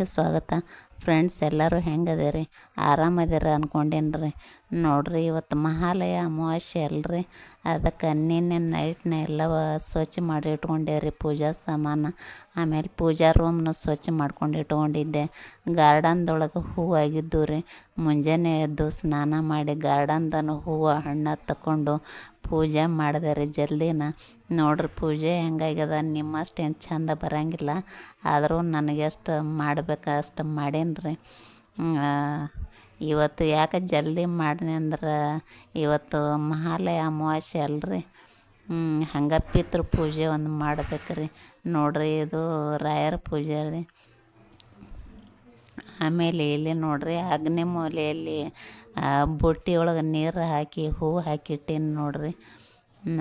abençoada, tá? Friends ಎಲ್ಲರೂ ಹೆಂಗದೀರಿ ಆರಾಮದಿರ ಅಂದ್ಕೊಂಡೇನ್ರಿ ನೋಡ್ರಿ ಇವತ್ತು ಮಹಾಲಯ ಅಮಾವಾಸ್ಯೆ ಅಲ್ರಿ? ಅದಕ್ಕೆ ನಿನ್ನೆ ನೈಟ್ನ ಎಲ್ಲ ಸ್ವಚ್ಛ ಮಾಡಿ ಇಟ್ಕೊಂಡೇರಿ ಪೂಜಾ ಸಾಮಾನು. ಆಮೇಲೆ ಪೂಜಾ ರೂಮ್ನ ಸ್ವಚ್ಛ ಮಾಡ್ಕೊಂಡು ಇಟ್ಕೊಂಡಿದ್ದೆ. ಗಾರ್ಡನ್ದೊಳಗೆ ಹೂವು ಆಗಿದ್ದು ರೀ. ಮುಂಜಾನೆ ಎದ್ದು ಸ್ನಾನ ಮಾಡಿ ಗಾರ್ಡನ್ದನು ಹೂವು ಹಣ್ಣು ತಗೊಂಡು ಪೂಜೆ ಮಾಡಿದೆ ರೀ ಜಲ್ದಿನ. ನೋಡ್ರಿ ಪೂಜೆ ಹೆಂಗಾಗ್ಯದ, ನಿಮ್ಮಷ್ಟು ಏನು ಚಂದ ಬರಂಗಿಲ್ಲ. ಆದರೂ ನನಗೆ ಎಷ್ಟು ಮಾಡ್ಬೇಕು, ಅಷ್ಟು ಮಾಡೇನಿ ರೀ ಇವತ್ತು ಯಾಕೆ ಜಲ್ದಿ ಮಾಡಿನಿ ಅಂದ್ರೆ ಇವತ್ತು ಮಹಾಲಯ ಅಮಾವಾಸ್ಯೆ ಅಲ್ರಿ. ಹಂಗೆ ಪಿತೃ ಪೂಜೆ ಒಂದು ಮಾಡ್ಬೇಕು ರೀ ನೋಡ್ರಿ ಇದು ರಾಯರ ಪೂಜೆ ರೀ. ಆಮೇಲೆ ಇಲ್ಲಿ ನೋಡ್ರಿ ಅಗ್ನಿ ಮೂಲೆಯಲ್ಲಿ ಬುಟ್ಟಿ ಒಳಗೆ ನೀರು ಹಾಕಿ ಹೂವು ಹಾಕಿಟ್ಟೀನಿ ನೋಡ್ರಿ.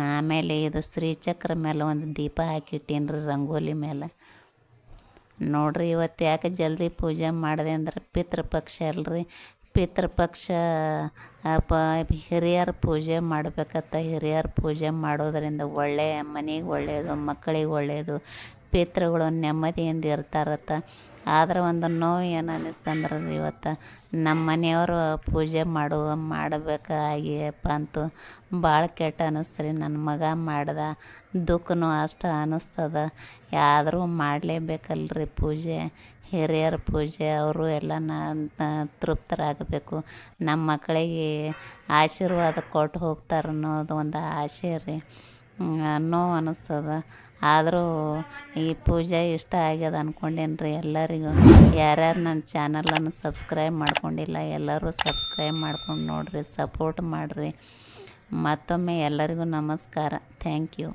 ಆಮೇಲೆ ಇದು ಶ್ರೀಚಕ್ರ ಮೇಲೆ ಒಂದು ದೀಪ ಹಾಕಿಟ್ಟೀನಿ ರೀ ರಂಗೋಲಿ ಮೇಲೆ. ನೋಡ್ರಿ ಇವತ್ತು ಯಾಕೆ ಜಲ್ದಿ ಪೂಜೆ ಮಾಡಿದೆ ಅಂದ್ರೆ ಪಿತೃಪಕ್ಷ ಅಲ್ರಿ. ಪಿತೃಪಕ್ಷ ಪ, ಹಿರಿಯರ ಪೂಜೆ ಮಾಡಬೇಕತ್ತ ಹಿರಿಯರ ಪೂಜೆ ಮಾಡೋದರಿಂದ ಒಳ್ಳೆಯ ಮನೆಗೆ ಒಳ್ಳೆಯದು, ಮಕ್ಕಳಿಗೆ ಒಳ್ಳೆಯದು. ಪಿತೃಗಳು ನೆಮ್ಮದಿಯಿಂದ ಇರ್ತಾರತ್ತ. ಆದ್ರೆ ಒಂದು ನೋವು ಏನು ಅನ್ನಿಸ್ತಂದ್ರೆ ಇವತ್ತು ನಮ್ಮ ಮನೆಯವರು ಪೂಜೆ ಮಾಡುವ ಮಾಡಬೇಕಾಗಿಯಪ್ಪ ಅಂತೂ ಭಾಳ ಕೆಟ್ಟ ಅನ್ನಿಸ್ತು ರೀ ನನ್ನ ಮಗ ಮಾಡ್ದ. ದುಃಖನೂ ಅಷ್ಟು ಅನ್ನಿಸ್ತದ ಆದರೂ ಮಾಡಲೇಬೇಕಲ್ರಿ ಪೂಜೆ. ಹಿರಿಯರ ಪೂಜೆ, ಅವರು ಎಲ್ಲ ತೃಪ್ತರಾಗಬೇಕು. ನಮ್ಮ ಮಕ್ಕಳಿಗೆ ಆಶೀರ್ವಾದ ಕೊಟ್ಟು ಹೋಗ್ತಾರೆ ಅನ್ನೋದು ಒಂದು ಆಶೆ ರೀ. ನೋವು ಅನ್ನಿಸ್ತದ ಆದರೂ ಈ ಪೂಜೆ ಇಷ್ಟ ಆಗ್ಯದ ಅಂದ್ಕೊಂಡೇನು ರೀ ಎಲ್ಲರಿಗೂ. ಯಾರ್ಯಾರು ನನ್ನ ಚಾನಲನ್ನು ಸಬ್ಸ್ಕ್ರೈಬ್ ಮಾಡ್ಕೊಂಡಿಲ್ಲ, ಎಲ್ಲರೂ ಸಬ್ಸ್ಕ್ರೈಬ್ ಮಾಡ್ಕೊಂಡು ನೋಡಿರಿ ಸಪೋರ್ಟ್ ಮಾಡಿರಿ. ಮತ್ತೊಮ್ಮೆ ಎಲ್ಲರಿಗೂ ನಮಸ್ಕಾರ. Thank you